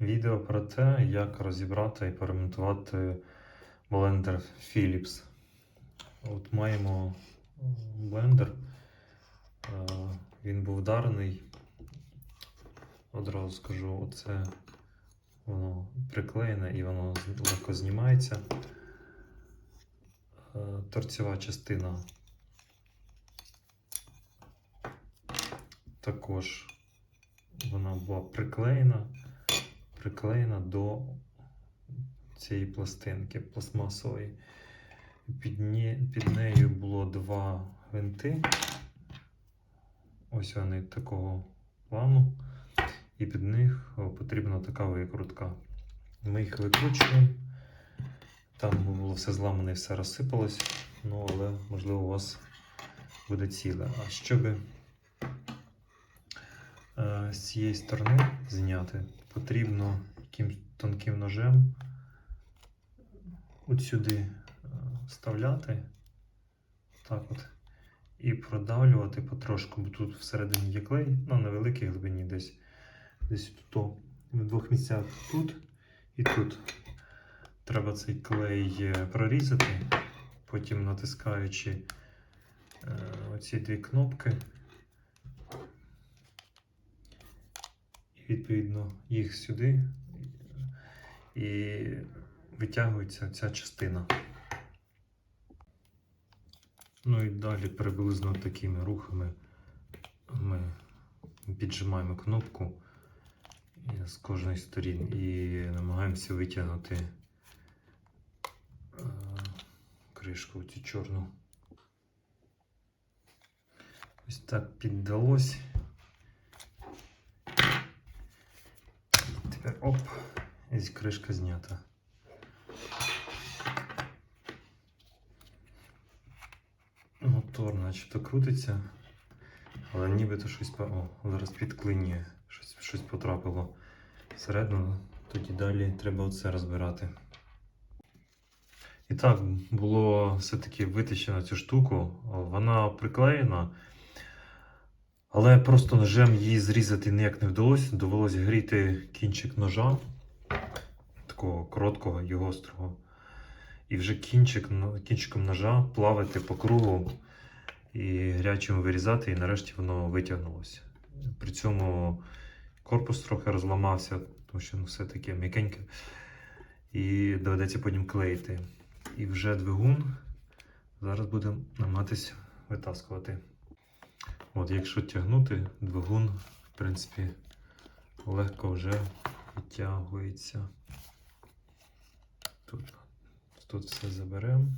Відео про те, як розібрати і поремонтувати блендер Philips. От маємо блендер. Е, Він був вдарений. Одразу скажу, оце воно приклеєне і воно легко знімається. Е, Торцева частина також вона була приклеєна, приклеєна до цієї пластинки пластмасової. Під, ні- під нею було два гвинти. Ось вони такого плану. І під них потрібна така викрутка. Ми їх викручуємо. Там було все зламане, і все розсипалось. Ну, але можливо у вас буде ціле. А щоб е, з цієї сторони зняти, потрібно якимсь тонким ножем от сюди е, вставляти. Так от. І продавлювати потрошку, бо тут всередині є клей, ну, на великій глибині десь. Десь тут, в двох місцях тут і тут. Треба цей клей е, прорізати, потім натискаючи е, оці дві кнопки. Відповідно їх сюди і витягується ця частина. Ну і далі приблизно такими рухами ми піджимаємо кнопку з кожної сторін і намагаємося витягнути е, кришку цю чорну. Ось так піддалось. Тепер оп, і кришка знята. Мотор начебто крутиться, але нібито щось О, зараз підклинює, щось, щось потрапило всередину, тоді далі треба оце розбирати. І так, було все-таки витащено цю штуку, вона приклеєна, але просто ножем її зрізати ніяк не вдалося. Довелося гріти кінчик ножа, такого короткого і гострого. І вже кінчик, кінчиком ножа плавити по кругу і гарячим вирізати, і нарешті воно витягнулося. При цьому корпус трохи розламався, тому що ну, все таке м'якеньке. І доведеться потім клеїти. І вже двигун зараз будемо намагатися витаскувати. От, якщо тягнути, двигун, в принципі, легко вже витягується. Тут, тут все заберемо.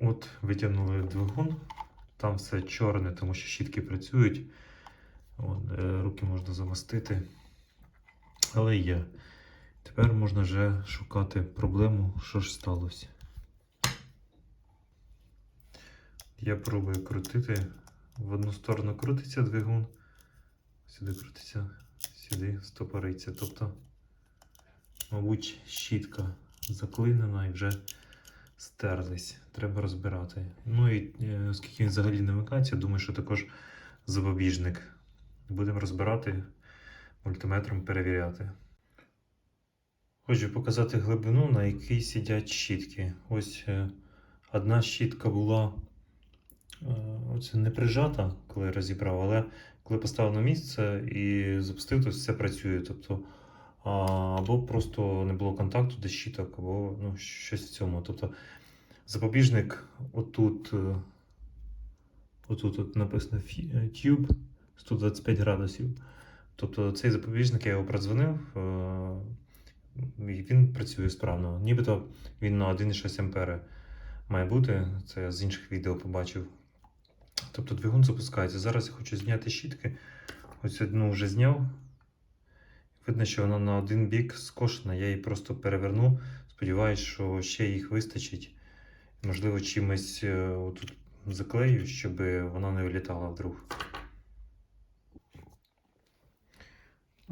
От, витягнули двигун. Там все чорне, тому що щітки працюють. От, е, руки можна замастити. Але є. Тепер можна вже шукати проблему, що ж сталося. Я пробую крутити. В одну сторону крутиться двигун, сюди крутиться, сюди стопориться. Тобто, мабуть, щітка заклинена і вже стерлись. Треба розбирати. Ну і е, оскільки він взагалі не вмикається, думаю, що також запобіжник. Будемо розбирати, мультиметром перевіряти. Хочу показати глибину, на якій сидять щітки. Ось е, одна щітка була е, оце не прижата, коли розібрав, але коли поставив на місце і запустив, то все працює. Тобто, або просто не було контакту до щіток, або ну, щось в цьому. Тобто, запобіжник отут, е, отут от написано Tube 125 градусів. Тобто цей запобіжник я його продзвонив, він працює справно. Нібито він на 1,6 ампери має бути. Це я з інших відео побачив. Тобто двигун запускається. Зараз я хочу зняти щітки. Ось одну вже зняв. Видно, що вона на один бік скошена, я її просто переверну. Сподіваюсь, що ще їх вистачить. Можливо, чимось е, отут заклею, щоб вона не вилітала вдруг.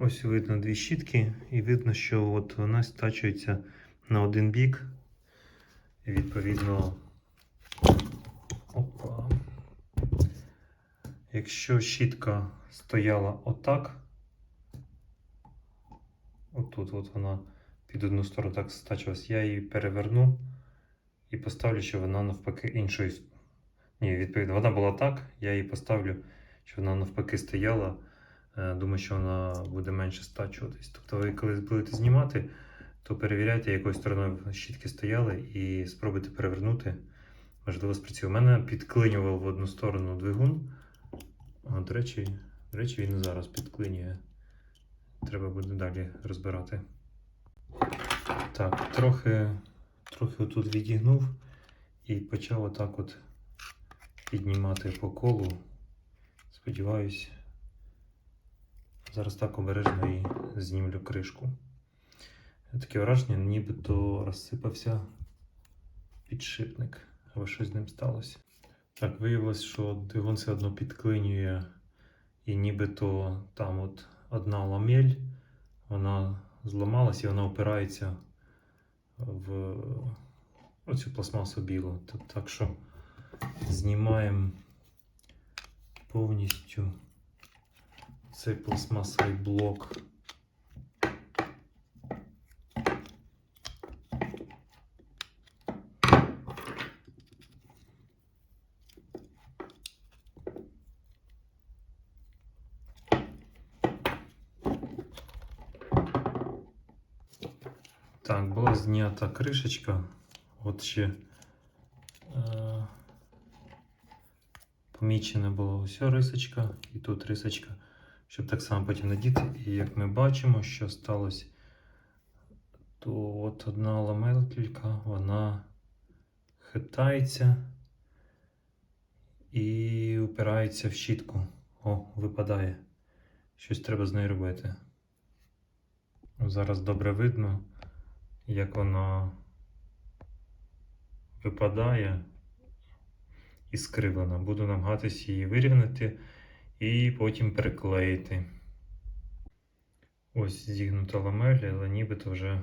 Ось видно дві щітки, і видно, що от вона стачується на один бік. І відповідно. Опа. Якщо щітка стояла отак, отут от вона під одну сторону так стачилась, я її переверну і поставлю, що вона навпаки іншою. Ні, відповідно, вона була так, я її поставлю, що вона навпаки стояла. Е, Думаю, що вона буде менше стачуватись. Тобто, ви коли будете знімати, то перевіряйте, якою стороною щітки стояли, і спробуйте перевернути. Можливо, спрацює. У мене підклинював в одну сторону двигун. А, до речі, до речі, він зараз підклинює. Треба буде далі розбирати. Так, трохи, трохи отут відігнув і почав отак от піднімати по колу. Сподіваюсь, зараз так обережно і знімлю кришку. Таке враження, нібито розсипався підшипник, або щось з ним сталося. Так, виявилось, що двигун все одно підклинює, і нібито там от одна ламель, вона зламалась і вона опирається в оцю пластмасу білу. Так що знімаємо повністю цей пластмасовий блок. Так, була знята кришечка. От ще е, помічена була ось рисочка і тут рисочка, щоб так само потім надіти. І як ми бачимо, що сталося, то от одна ламелька, вона хитається і упирається в щітку. О, випадає. Щось треба з нею робити. Зараз добре видно, як воно випадає і скривлена. Буду намагатися її вирівняти і потім приклеїти. Ось зігнута ламель, але нібито вже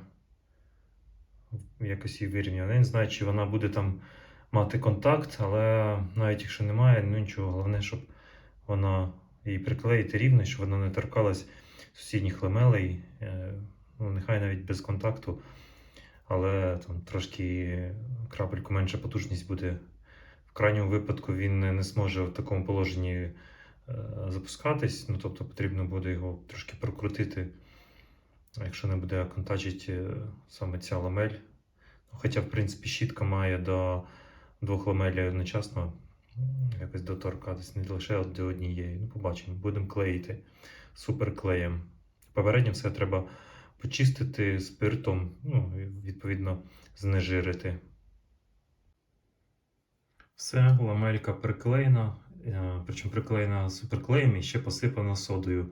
якось її вирівняно. Я не знаю, чи вона буде там мати контакт, але навіть якщо немає, ну нічого. Головне, щоб вона її приклеїти рівно, щоб вона не торкалась сусідніх ламелей. Е, Ну, нехай навіть без контакту, але там трошки крапельку менша потужність буде. В крайньому випадку він не, зможе в такому положенні запускатись. Ну, тобто потрібно буде його трошки прокрутити, якщо не буде контачити е, саме ця ламель. Ну, Хоча, в принципі, щітка має до двох ламелей одночасно якось доторкатись, не лише до однієї. Ну, побачимо, будемо клеїти суперклеєм. Попередньо все треба почистити спиртом, ну, відповідно, знежирити. Все, ламелька приклеєна, е, причому приклеєна суперклеєм і ще посипана содою,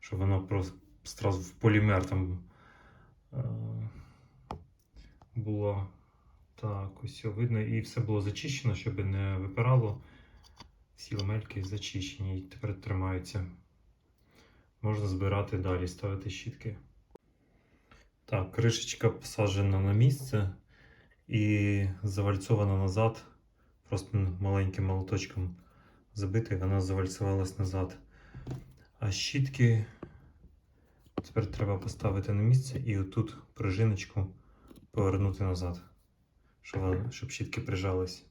щоб воно просто в полімер там е, було так, ось видно, і все було зачищено, щоб не випирало. Всі ламельки зачищені і тепер тримаються. Можна збирати далі, ставити щітки. Так, кришечка посаджена на місце і завальцована назад. Просто маленьким молоточком забита, і вона завальцювалась назад. А щітки тепер треба поставити на місце і отут пружиночку повернути назад, щоб, щоб щітки прижались.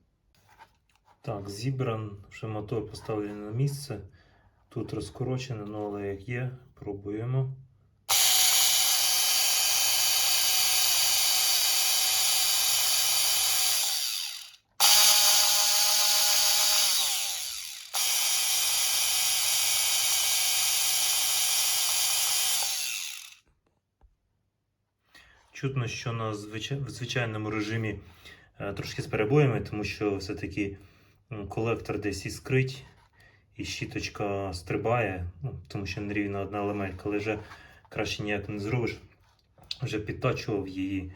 Так, зібран, вже мотор поставлений на місце. Тут розкорочено, ну, але як є, пробуємо. Чутно, що на в звичайному режимі е, трошки з перебоями, тому що все-таки колектор десь іскрить і щіточка стрибає, ну, тому що нерівна одна ламелька, але вже краще ніяк не зробиш. Вже підтачував її,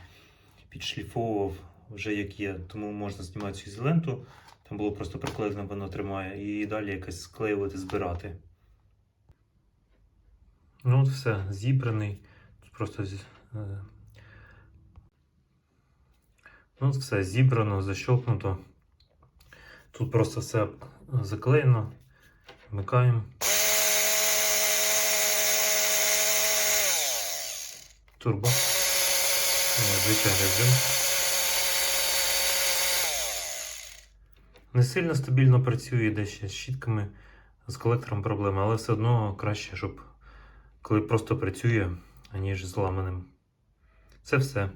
підшліфовував вже як є, тому можна знімати цю ізоленту. Там було просто приклеєно, воно тримає, і далі якось склеювати, збирати. Ну от все, зібраний. Тут просто е, Ну, все зібрано, защелкнуто. Тут просто все заклеєно. Вмикаємо. Турбо. Звичайний режим. Не сильно стабільно працює де ще з щітками, з колектором проблеми, але все одно краще, щоб коли просто працює, аніж зламаним. Це все.